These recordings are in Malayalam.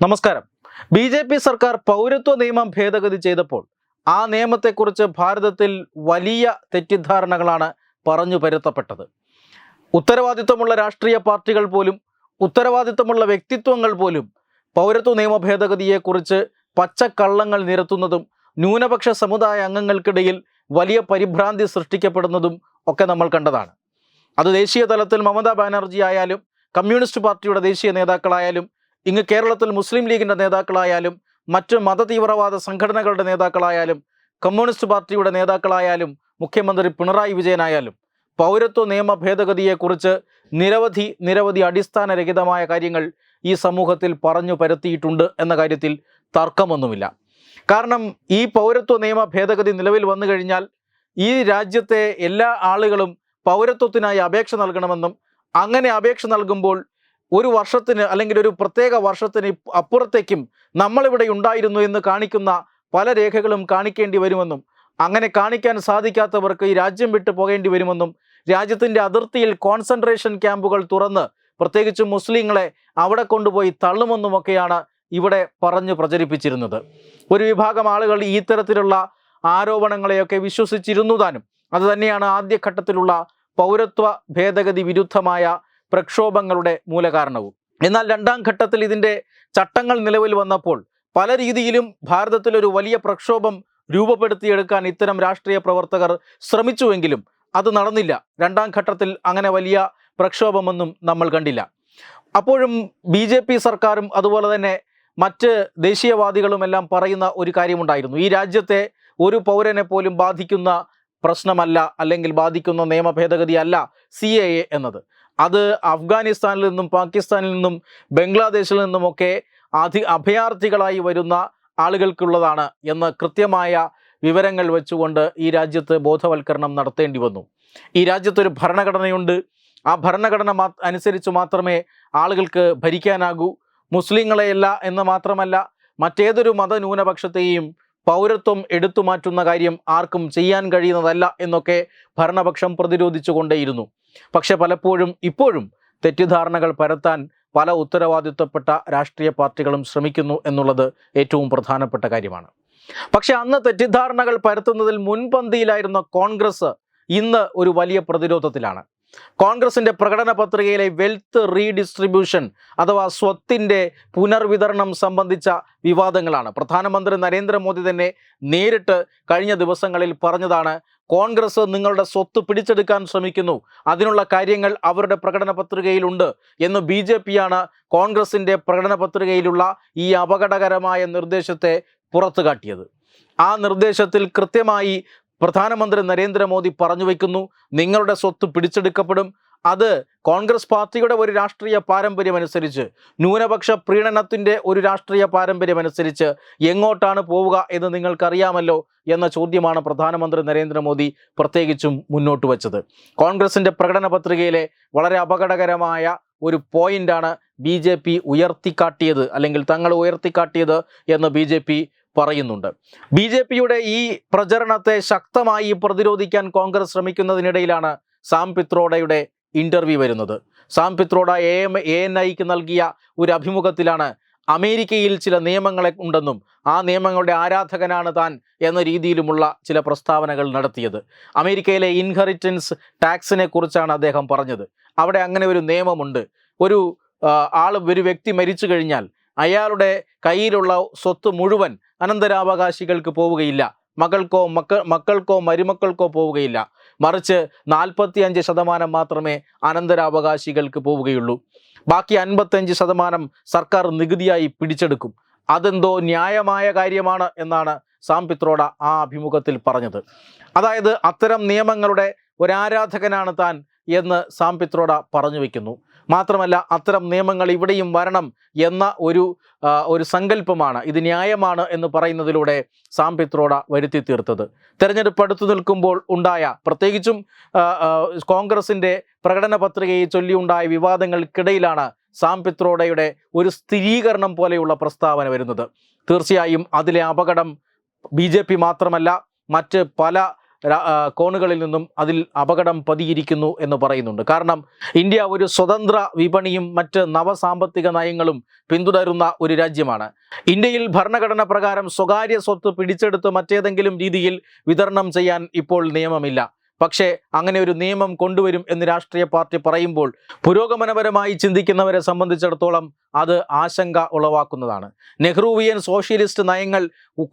നമസ്കാരം. ബി ജെ പി സർക്കാർ പൗരത്വ നിയമം ഭേദഗതി ചെയ്തപ്പോൾ ആ നിയമത്തെക്കുറിച്ച് ഭാരതത്തിൽ വലിയ തെറ്റിദ്ധാരണകളാണ് പറഞ്ഞു പരുത്തപ്പെട്ടത്. ഉത്തരവാദിത്വമുള്ള രാഷ്ട്രീയ പാർട്ടികൾ പോലും ഉത്തരവാദിത്വമുള്ള വ്യക്തിത്വങ്ങൾ പോലും പൗരത്വ നിയമ ഭേദഗതിയെക്കുറിച്ച് പച്ചക്കള്ളങ്ങൾ നിരത്തുന്നതും ന്യൂനപക്ഷ സമുദായ അംഗങ്ങൾക്കിടയിൽ വലിയ പരിഭ്രാന്തി സൃഷ്ടിക്കപ്പെടുന്നതും ഒക്കെ നമ്മൾ കണ്ടതാണ്. അത് ദേശീയ തലത്തിൽ മമതാ ബാനർജി ആയാലും കമ്മ്യൂണിസ്റ്റ് പാർട്ടിയുടെ ദേശീയ നേതാക്കളായാലും ഇങ്ങ് കേരളത്തിൽ മുസ്ലിം ലീഗിന്റെ നേതാക്കളായാലും മറ്റ് മതതീവ്രവാദ സംഘടനകളുടെ നേതാക്കളായാലും കമ്മ്യൂണിസ്റ്റ് പാർട്ടിയുടെ നേതാക്കളായാലും മുഖ്യമന്ത്രി പിണറായി വിജയനായാലും പൗരത്വ നിയമ ഭേദഗതിയെക്കുറിച്ച് നിരവധി നിരവധി അടിസ്ഥാനരഹിതമായ കാര്യങ്ങൾ ഈ സമൂഹത്തിൽ പറഞ്ഞു പരത്തിയിട്ടുണ്ട് എന്ന കാര്യത്തിൽ തർക്കമൊന്നുമില്ല. കാരണം ഈ പൗരത്വ നിയമ ഭേദഗതി നിലവിൽ വന്നു കഴിഞ്ഞാൽ ഈ രാജ്യത്തെ എല്ലാ ആളുകളും പൗരത്വത്തിനായി അപേക്ഷ നൽകണമെന്നും അങ്ങനെ അപേക്ഷ നൽകുമ്പോൾ ഒരു വർഷത്തിന് അല്ലെങ്കിൽ ഒരു പ്രത്യേക വർഷത്തിന് അപ്പുറത്തേക്കും നമ്മളിവിടെ ഉണ്ടായിരുന്നു എന്ന് കാണിക്കുന്ന പല രേഖകളും കാണിക്കേണ്ടി വരുമെന്നും അങ്ങനെ കാണിക്കാൻ സാധിക്കാത്തവർക്ക് ഈ രാജ്യം വിട്ടു പോകേണ്ടി വരുമെന്നും രാജ്യത്തിന്റെ അതിർത്തിയിൽ കോൺസെൻട്രേഷൻ ക്യാമ്പുകൾ തുറന്ന് പ്രത്യേകിച്ച് മുസ്ലിങ്ങളെ അവിടെ കൊണ്ടുപോയി തള്ളുമെന്നുമൊക്കെയാണ് ഇവിടെ പറഞ്ഞു പ്രചരിപ്പിച്ചിരുന്നത്. ഒരു വിഭാഗം ആളുകൾ ഈ തരത്തിലുള്ള ആരോപണങ്ങളെയൊക്കെ വിശ്വസിച്ചിരുന്നു താനും. അതുതന്നെയാണ് ആദ്യഘട്ടത്തിലുള്ള പൗരത്വ ഭേദഗതി വിരുദ്ധമായ പ്രക്ഷോഭങ്ങളുടെ മൂലകാരണവും. എന്നാൽ രണ്ടാം ഘട്ടത്തിൽ ഇതിന്റെ ചട്ടങ്ങൾ നിലവിൽ വന്നപ്പോൾ പല രീതിയിലും ഭാരതത്തിൽ ഒരു വലിയ പ്രക്ഷോഭം രൂപപ്പെടുത്തിയെടുക്കാൻ ഇത്തരം രാഷ്ട്രീയ പ്രവർത്തകർ ശ്രമിച്ചുവെങ്കിലും അത് നടന്നില്ല. രണ്ടാം ഘട്ടത്തിൽ അങ്ങനെ വലിയ പ്രക്ഷോഭമൊന്നും നമ്മൾ കണ്ടില്ല. അപ്പോഴും ബി ജെ പി സർക്കാരും അതുപോലെ തന്നെ മറ്റ് ദേശീയവാദികളുമെല്ലാം പറയുന്ന ഒരു കാര്യമുണ്ടായിരുന്നു. ഈ രാജ്യത്തെ ഒരു പൗരനെ പോലും ബാധിക്കുന്ന പ്രശ്നമല്ല അല്ലെങ്കിൽ ബാധിക്കുന്ന നിയമ ഭേദഗതി അല്ല സി എ എന്നത്. അത് അഫ്ഗാനിസ്ഥാനിൽ നിന്നും പാകിസ്ഥാനിൽ നിന്നും ബംഗ്ലാദേശിൽ നിന്നുമൊക്കെ അധി അഭയാർത്ഥികളായി വരുന്ന ആളുകൾക്കുള്ളതാണ് എന്ന് കൃത്യമായ വിവരങ്ങൾ വെച്ചുകൊണ്ട് ഈ രാജ്യത്ത് ബോധവൽക്കരണം നടത്തേണ്ടി വന്നു. ഈ രാജ്യത്തൊരു ഭരണഘടനയുണ്ട്. ആ ഭരണഘടന അനുസരിച്ച് മാത്രമേ ആളുകൾക്ക് ഭരിക്കാനാകൂ. മുസ്ലിങ്ങളെയല്ല എന്ന് മാത്രമല്ല മറ്റേതൊരു മതന്യൂനപക്ഷത്തെയും പൗരത്വം എടുത്തു മാറ്റുന്ന കാര്യം ആർക്കും ചെയ്യാൻ കഴിയുന്നതല്ല എന്നൊക്കെ ഭരണപക്ഷം പ്രതിരോധിച്ചു കൊണ്ടേയിരുന്നു പക്ഷെ പലപ്പോഴും ഇപ്പോഴും തെറ്റിദ്ധാരണകൾ പരത്താൻ പല ഉത്തരവാദിത്വപ്പെട്ട രാഷ്ട്രീയ പാർട്ടികളും ശ്രമിക്കുന്നു എന്നുള്ളത് ഏറ്റവും പ്രധാനപ്പെട്ട കാര്യമാണ്. പക്ഷെ അന്ന് തെറ്റിദ്ധാരണകൾ പരത്തുന്നതിൽ മുൻപന്തിയിലായിരുന്ന കോൺഗ്രസ് ഇന്ന് ഒരു വലിയ പ്രതിരോധത്തിലാണ്. കോൺഗ്രസിന്റെ പ്രകടന പത്രികയിലെ വെൽത്ത് റീഡിസ്ട്രിബ്യൂഷൻ അഥവാ സ്വത്തിന്റെ പുനർവിതരണം സംബന്ധിച്ച വിവാദങ്ങളാണ്. പ്രധാനമന്ത്രി നരേന്ദ്രമോദി തന്നെ നേരിട്ട് കഴിഞ്ഞ ദിവസങ്ങളിൽ പറഞ്ഞതാണ് കോൺഗ്രസ് നിങ്ങളുടെ സ്വത്ത് പിടിച്ചെടുക്കാൻ ശ്രമിക്കുന്നു. അതിനുള്ള കാര്യങ്ങൾ അവരുടെ പ്രകടന പത്രികയിലുണ്ട് എന്ന് ബി ജെ പിയാണ് കോൺഗ്രസിന്റെ പ്രകടന പത്രികയിലുള്ള ഈ അപകടകരമായ നിർദ്ദേശത്തെ പുറത്തു കാട്ടിയത് ആ നിർദ്ദേശത്തിൽ കൃത്യമായി പ്രധാനമന്ത്രി നരേന്ദ്രമോദി പറഞ്ഞു വയ്ക്കുന്നു നിങ്ങളുടെ സ്വത്ത് പിടിച്ചെടുക്കപ്പെടും. അത് കോൺഗ്രസ് പാർട്ടിയുടെ ഒരു രാഷ്ട്രീയ പാരമ്പര്യമനുസരിച്ച് ന്യൂനപക്ഷ പ്രീണനത്തിന്റെ ഒരു രാഷ്ട്രീയ പാരമ്പര്യമനുസരിച്ച് എങ്ങോട്ടാണ് പോവുക എന്ന് നിങ്ങൾക്കറിയാമല്ലോ എന്ന ചോദ്യമാണ് പ്രധാനമന്ത്രി നരേന്ദ്രമോദി പ്രത്യേകിച്ചും മുന്നോട്ട് വച്ചത്. കോൺഗ്രസിന്റെ പ്രകടന പത്രികയിലെ വളരെ അപകടകരമായ ഒരു പോയിന്റാണ് ബി ജെ പി ഉയർത്തിക്കാട്ടിയത് അല്ലെങ്കിൽ തങ്ങൾ ഉയർത്തിക്കാട്ടിയത് എന്ന് ബി ജെ പി പറയുന്നുണ്ട്. ബി ജെ പിയുടെ ഈ പ്രചരണത്തെ ശക്തമായി പ്രതിരോധിക്കാൻ കോൺഗ്രസ് ശ്രമിക്കുന്നതിനിടയിലാണ് സാം പിത്രോഡയുടെ ഇന്റർവ്യൂ വരുന്നത്. Sam Pitroda A M A N ഐക്ക് നൽകിയ ഒരു അഭിമുഖത്തിലാണ് അമേരിക്കയിൽ ചില നിയമങ്ങളെ ഉണ്ടെന്നും ആ നിയമങ്ങളുടെ ആരാധകനാണ് താൻ എന്ന രീതിയിലുമുള്ള ചില പ്രസ്താവനകൾ നടത്തിയത്. അമേരിക്കയിലെ ഇൻഹെറിറ്റൻസ് ടാക്സിനെ കുറിച്ചാണ് അദ്ദേഹം പറഞ്ഞത്. അവിടെ അങ്ങനെ ഒരു നിയമമുണ്ട്. ഒരു ആൾ ഒരു വ്യക്തി മരിച്ചു കഴിഞ്ഞാൽ അയാളുടെ കയ്യിലുള്ള സ്വത്ത് മുഴുവൻ അനന്തരാവകാശികൾക്ക് പോവുകയില്ല. മകൾക്കോ മക്ക മക്കൾക്കോ മരുമക്കൾക്കോ പോവുകയില്ല. മറിച്ച് നാൽപ്പത്തി അഞ്ച് ശതമാനം മാത്രമേ അനന്തരാവകാശികൾക്ക് പോവുകയുള്ളൂ. ബാക്കി അൻപത്തഞ്ച് ശതമാനം സർക്കാർ നികുതിയായി പിടിച്ചെടുക്കും. അതെന്തോ ന്യായമായ കാര്യമാണ് എന്നാണ് സാം പിത്രോഡ ആ അഭിമുഖത്തിൽ പറഞ്ഞത്. അതായത് അത്തരം നിയമങ്ങളുടെ ഒരാരാധകനാണ് താൻ എന്ന് സാം പിത്രോഡ പറഞ്ഞു വയ്ക്കുന്നു മാത്രമല്ല അത്തരം നിയമങ്ങൾ ഇവിടെയും വരണം എന്ന ഒരു ഒരു സങ്കല്പമാണ്. ഇത് ന്യായമാണ് എന്ന് പറയുന്നതിലൂടെ സാം പിത്രോഡ വരുത്തി തീർത്തത്. തെരഞ്ഞെടുപ്പ് അടുത്തു നിൽക്കുമ്പോൾ ഉണ്ടായ പ്രത്യേകിച്ചും കോൺഗ്രസിന്റെ പ്രകടന പത്രികയെ ചൊല്ലിയുണ്ടായ വിവാദങ്ങൾക്കിടയിലാണ് സാം പിത്രോഡയുടെ ഒരു സ്ഥിരീകരണം പോലെയുള്ള പ്രസ്താവന വരുന്നത്. തീർച്ചയായും അതിലെ അപകടം ബി മാത്രമല്ല മറ്റ് പല കോണുകളിൽ നിന്നും അതിൽ അപകടം പതിയിരിക്കുന്നു എന്ന് പറയുന്നുണ്ട്. കാരണം ഇന്ത്യ ഒരു സ്വതന്ത്ര വിപണിയും മറ്റ് നവസാമ്പത്തിക നയങ്ങളും പിന്തുടരുന്ന ഒരു രാജ്യമാണ്. ഇന്ത്യയിൽ ഭരണഘടന പ്രകാരം സ്വകാര്യ സ്വത്ത് പിടിച്ചെടുത്ത് മറ്റേതെങ്കിലും രീതിയിൽ വിതരണം ചെയ്യാൻ ഇപ്പോൾ നിയമമില്ല. പക്ഷേ അങ്ങനെ ഒരു നിയമം കൊണ്ടുവരും എന്ന് രാഷ്ട്രീയ പാർട്ടി പറയുമ്പോൾ പുരോഗമനപരമായി ചിന്തിക്കുന്നവരെ സംബന്ധിച്ചിടത്തോളം അത് ആശങ്ക ഉളവാക്കുന്നതാണ്. നെഹ്റുവിയൻ സോഷ്യലിസ്റ്റ് നയങ്ങൾ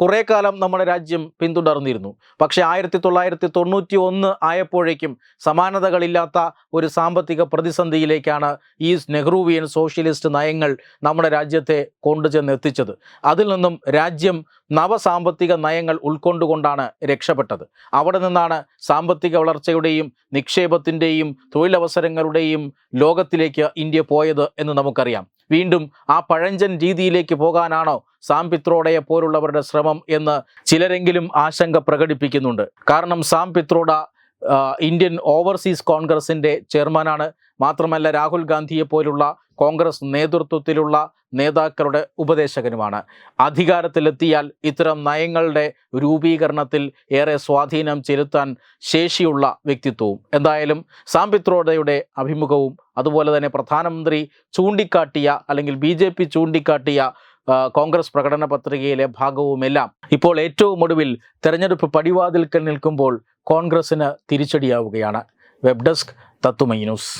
കുറേ കാലം നമ്മുടെ രാജ്യം പിന്തുടർന്നിരുന്നു. പക്ഷേ ആയിരത്തി തൊള്ളായിരത്തി തൊണ്ണൂറ്റി ഒന്ന് ആയപ്പോഴേക്കും സമാനതകളില്ലാത്ത ഒരു സാമ്പത്തിക പ്രതിസന്ധിയിലേക്കാണ് ഈ നെഹ്റുവിയൻ സോഷ്യലിസ്റ്റ് നയങ്ങൾ നമ്മുടെ രാജ്യത്തെ കൊണ്ടുചെന്ന് എത്തിച്ചത് അതിൽ നിന്നും രാജ്യം നവസാമ്പത്തിക നയങ്ങൾ ഉൾക്കൊണ്ടുകൊണ്ടാണ് രക്ഷപ്പെട്ടത്. അവിടെ നിന്നാണ് സാമ്പത്തിക വളർച്ചയുടെയും നിക്ഷേപത്തിന്റെയും തൊഴിലവസരങ്ങളുടെയും ലോകത്തിലേക്ക് ഇന്ത്യ പോയത് എന്ന് നമുക്കറിയാം. വീണ്ടും ആ പഴഞ്ചൻ രീതിയിലേക്ക് പോകാനാണോ സാംപിത്രോടയെ പോലുള്ളവരുടെ ശ്രമം എന്ന് ചിലരെങ്കിലും ആശങ്ക പ്രകടിപ്പിക്കുന്നുണ്ട്. കാരണം സാം പിത്രോഡ ആ, ഇന്ത്യൻ ഓവർസീസ് കോൺഗ്രസിന്റെ ചെയർമാനാണ്. മാത്രമല്ല രാഹുൽ ഗാന്ധിയെ പോലുള്ള കോൺഗ്രസ് നേതൃത്വത്തിലുള്ള നേതാക്കളുടെ ഉപദേശകനുമാണ്. അധികാരത്തിലെത്തിയാൽ ഇത്തരം നയങ്ങളുടെ രൂപീകരണത്തിൽ ഏറെ സ്വാധീനം ചെലുത്താൻ ശേഷിയുള്ള വ്യക്തിത്വവും. എന്തായാലും സാംപിത്രോഡയുടെ അഭിമുഖവും അതുപോലെ തന്നെ പ്രധാനമന്ത്രി ചൂണ്ടിക്കാട്ടിയ അല്ലെങ്കിൽ ബി ചൂണ്ടിക്കാട്ടിയ കോൺഗ്രസ് പ്രകടന പത്രികയിലെ ഭാഗവുമെല്ലാം. ഇപ്പോൾ ഏറ്റവും ഒടുവിൽ തെരഞ്ഞെടുപ്പ് പടിവാതിൽക്കൽ നിൽക്കുമ്പോൾ കോൺഗ്രസിന് തിരിച്ചടിയാവുകയാണ്. Web desk Thathumai news.